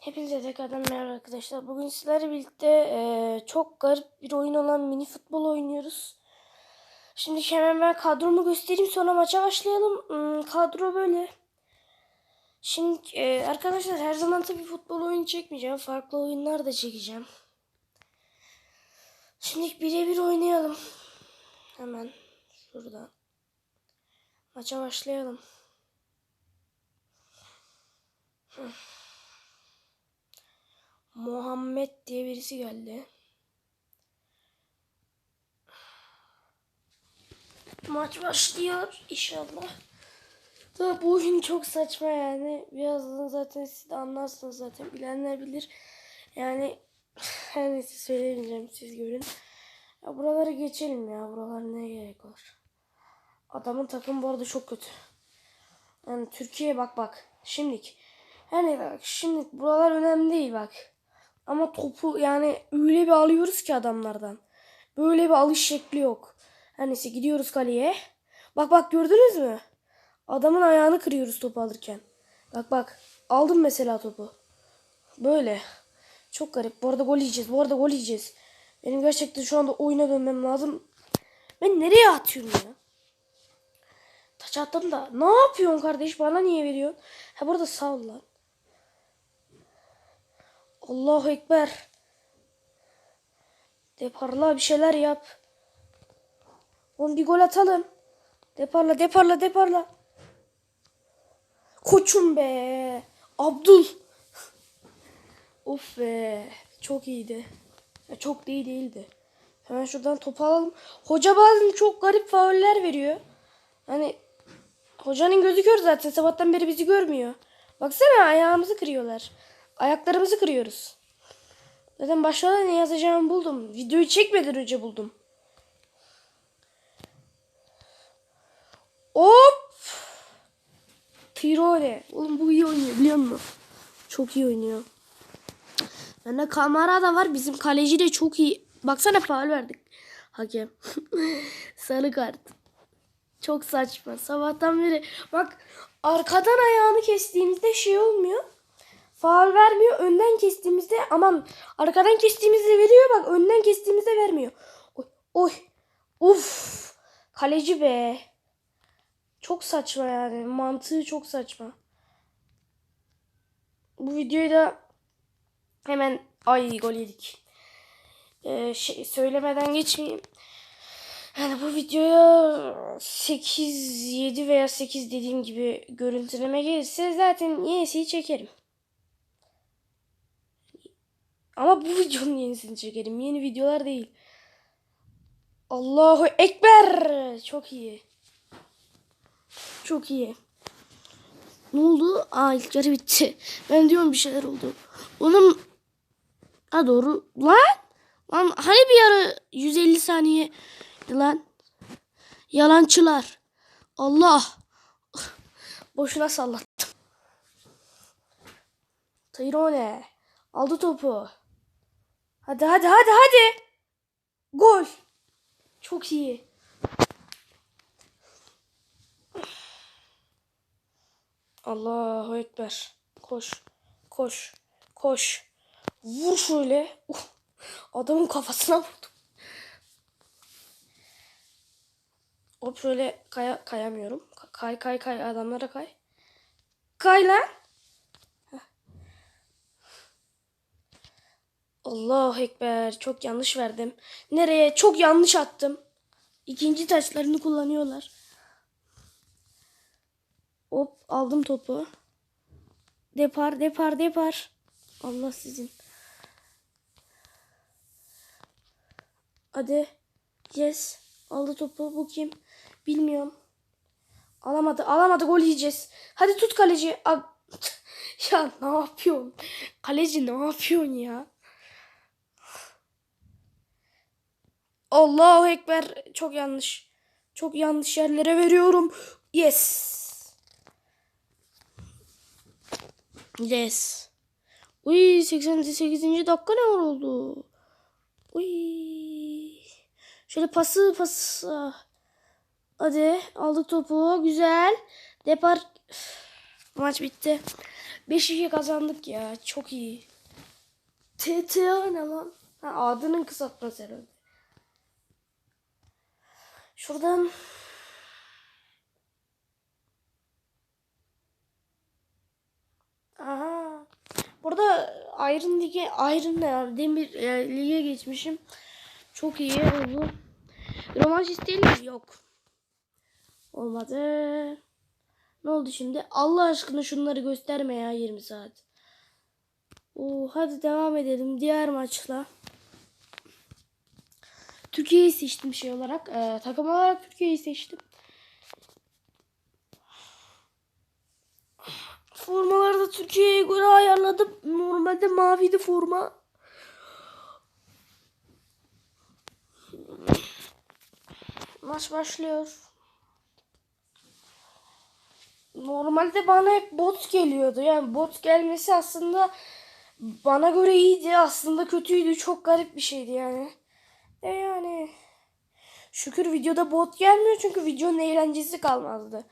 Hepinize tekrardan merhaba arkadaşlar. Bugün sizlerle birlikte eee, çok garip bir oyun olan mini futbol oynuyoruz. Şimdi hemen ben kadromu göstereyim sonra maça başlayalım. Hmm, kadro böyle. Şimdi eee, arkadaşlar her zaman tabii futbol oyunu çekmeyeceğim. Farklı oyunlar da çekeceğim. Şimdi birebir oynayalım. Hemen şuradan. Maça başlayalım. Muhammed diye birisi geldi. Maç başlıyor inşallah. Tabii bu oyun çok saçma yani. Birazdan zaten siz de anlarsınız zaten. Bilenler bilir. Yani her neyse söylemeyeceğim siz görün. Ya buraları geçelim ya. Buralar ne gerek var. Adamın takım bu arada çok kötü. Yani Türkiye bak bak. Şimdilik. Her neyse bak. Şimdi buralar önemli değil bak. Ama topu yani öyle bir alıyoruz ki adamlardan. Böyle bir alış şekli yok. Her neyse gidiyoruz kaleye. Bak bak gördünüz mü? Adamın ayağını kırıyoruz topu alırken. Bak bak. Aldım mesela topu. Böyle. Çok garip. Bu arada gol yiyeceğiz. Bu arada gol yiyeceğiz. Benim gerçekten şu anda oyuna dönmem lazım. Ben nereye atıyorum ya? Taç attım da. Ne yapıyorsun kardeş? Bana niye veriyorsun? Ha burada sağ ol lan. Allahu Ekber. Deparla bir şeyler yap. Oğlum bir gol atalım. Deparla deparla deparla. Koçum be. Abdul. of be. Çok iyiydi. Ya çok iyi değildi. Hemen şuradan topu alalım. Hoca bazen çok garip fauller veriyor. Hani hocanın gözü kör zaten. Sabahtan beri bizi görmüyor. Baksana ayağımızı kırıyorlar. Ayaklarımızı kırıyoruz. Zaten başlarda ne yazacağımı buldum. Videoyu çekmeden önce buldum. Hop! Tirone. Oğlum bu iyi oynuyor biliyor musun? Çok iyi oynuyor. Bende kamera da var. Bizim kaleci de çok iyi. Baksana faul verdik. Hakem. Sarı kart. Çok saçma. Sabahtan beri. Bak arkadan ayağını kestiğimizde şey olmuyor. Faul vermiyor. Önden kestiğimizde aman arkadan kestiğimizde veriyor bak. Önden kestiğimizde vermiyor. Oy. Oy. Uf. Kaleci be. Çok saçma yani. Mantığı çok saçma. Bu videoyu da hemen ay gol yedik. Ee, şey, söylemeden geçmeyeyim. Yani bu videoya 8, 7 veya 8 dediğim gibi görüntüleme gelirse zaten yenisini çekerim. Ama bu videonun yenisini çekerim. Yeni videolar değil. Allahu Ekber. Çok iyi. Çok iyi. Ne oldu? Aa ilk yarı bitti. Ben diyorum bir şeyler oldu. Oğlum ha doğru. Lan lan hani bir yarı 150 saniye lan. Yalancılar. Allah. Boşuna sallattım. Tyrone. Aldı topu. Hadi hadi hadi hadi. Gol. Çok iyi. Allahu Ekber. Koş. Koş. Koş. Vur şöyle. Uh, adamın kafasına vurdum. Hop şöyle kaya, kayamıyorum. Kay kay kay adamlara kay. Kay lan. Allahu Ekber. Çok yanlış verdim. Nereye? Çok yanlış attım. İkinci taçlarını kullanıyorlar. Hop aldım topu. Depar depar depar. Allah sizin. Hadi. Yes. Aldı topu. Bu kim? Bilmiyorum. Alamadı. Alamadı. Gol yiyeceğiz. Hadi tut kaleci. Al. ya ne yapıyorsun? Kaleci ne yapıyorsun ya? Allahu Ekber. Çok yanlış. Çok yanlış yerlere veriyorum. Yes. Yes. Uy 88. dakika ne oldu? Uy. Şöyle pası pası. Hadi aldık topu. Güzel. Depar. Üf, Maç bitti. 5-2 kazandık ya. Çok iyi. TTA ne lan? Ha, adının kısaltması herhalde. Şuradan Aha. Burada Iron Lig'e Iron ne ya? Demir e, lige geçmişim. Çok iyi oldu. Romanş isteyelim? Yok. Olmadı. Ne oldu şimdi? Allah aşkına şunları gösterme ya 20 saat. Oo, hadi devam edelim diğer maçla. Türkiye'yi seçtim şey olarak. Ee, takım olarak Türkiye'yi seçtim. Formaları da Türkiye'ye göre ayarladım. Normalde maviydi forma. Maç başlıyor. Normalde bana hep bot geliyordu. Yani bot gelmesi aslında bana göre iyiydi. Aslında kötüydü. Çok garip bir şeydi yani. E yani şükür videoda bot gelmiyor çünkü videonun eğlencesi kalmazdı.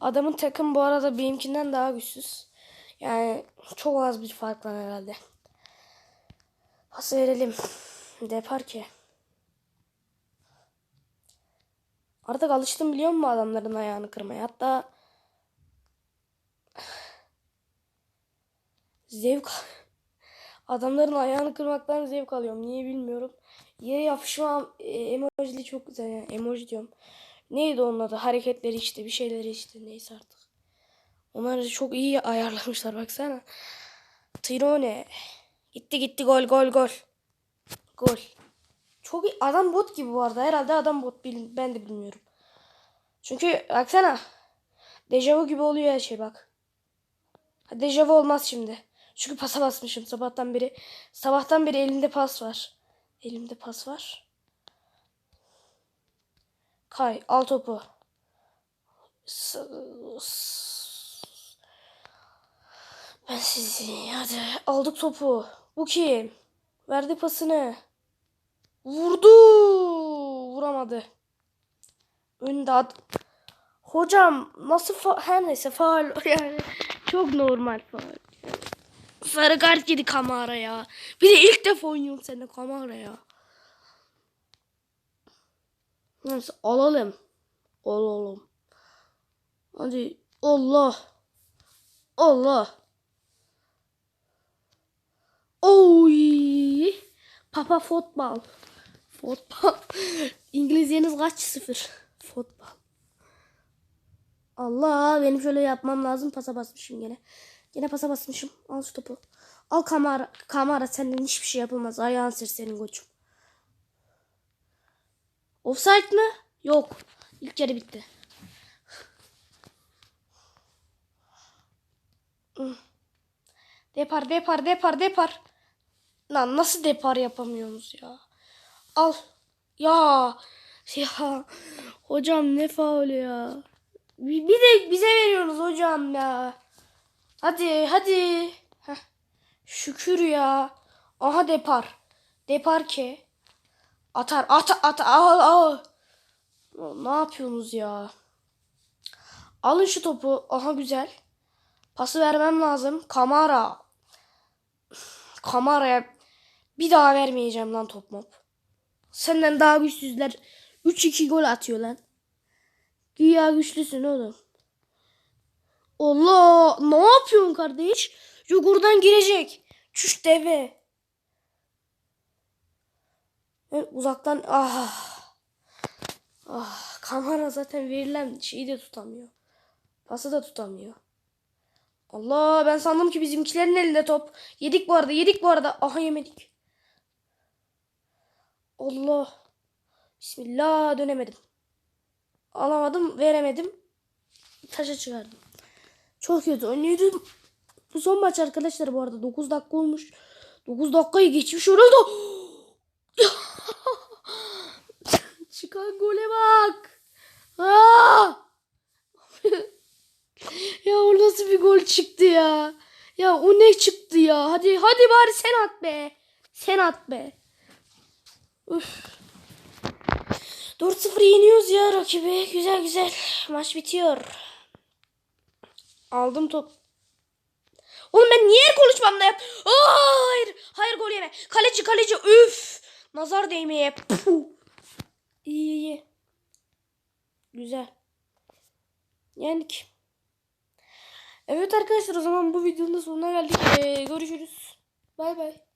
Adamın takım bu arada benimkinden daha güçsüz. Yani çok az bir fark var herhalde. Pası verelim. Depar ki. Artık alıştım biliyor musun adamların ayağını kırmaya. Hatta zevk adamların ayağını kırmaktan zevk alıyorum. Niye bilmiyorum. Yere yapışma e, emojili çok güzel yani. Emoji diyorum. Neydi onun adı? Hareketleri işte bir şeyleri işte neyse artık. Onları çok iyi ayarlamışlar baksana. Tirone. Gitti gitti gol gol gol. Gol. Çok iyi. Adam bot gibi bu arada. Herhalde adam bot. Ben de bilmiyorum. Çünkü baksana. Dejavu gibi oluyor her şey bak. Dejavu olmaz şimdi. Çünkü pasa basmışım sabahtan beri. Sabahtan beri elimde pas var. Elimde pas var. Kay al topu. Ben sizi hadi aldık topu. Bu kim? Verdi pasını. Vurdu. Vuramadı. Önde ad- Hocam nasıl fa- her neyse faal yani çok normal faal. Sarı kart yedi Kamara ya. Bir de ilk defa oynuyorum seninle Kamara ya. Neyse alalım. Alalım. Hadi Allah. Allah. Oy. Papa futbol. Futbol. İngilizceniz kaç sıfır? Futbol. Allah benim şöyle yapmam lazım. Pasa basmışım gene. Gene pasa basmışım. Al şu topu. Al kamera. Kamera senden hiçbir şey yapılmaz. Ayağın sır senin koçum. Offside mı? Yok. İlk yarı bitti. Depar, depar, depar, depar. Lan nasıl depar yapamıyorsunuz ya? Al. Ya. Ya. Hocam ne faul ya. Bir de bize veriyorsunuz hocam ya. Hadi hadi. Heh. Şükür ya. Aha depar. Depar ki. Atar at at al al. Ne yapıyorsunuz ya? Alın şu topu. Aha güzel. Pası vermem lazım. Kamara. Kamara'ya bir daha vermeyeceğim lan top mop. Senden daha güçsüzler. 3-2 gol atıyor lan. Güya güçlüsün oğlum. Allah ne yapıyorsun kardeş? Yok oradan girecek. Çüş deve. Uzaktan ah. Ah kamera zaten verilen şeyi de tutamıyor. Pası da tutamıyor. Allah ben sandım ki bizimkilerin elinde top. Yedik bu arada yedik bu arada. Aha yemedik. Allah. Bismillah dönemedim. Alamadım veremedim. Taşa çıkardım. Çok kötü oynuyordum. Bu son maç arkadaşlar bu arada 9 dakika olmuş. 9 dakikayı geçmiş orada. Çıkan gole bak. Aa! ya o nasıl bir gol çıktı ya? Ya o ne çıktı ya? Hadi hadi bari sen at be. Sen at be. Üf. 4-0 yeniyoruz ya rakibi. Güzel güzel. Maç bitiyor. Aldım top. Oğlum ben niye her konuşmamda yap? Hayır. Hayır gol yeme. Kaleci kaleci. Üf. Nazar değmeye. Puh. İyi iyi. Güzel. Yendik. Evet arkadaşlar o zaman bu videonun da sonuna geldik. Ee, görüşürüz. Bay bay.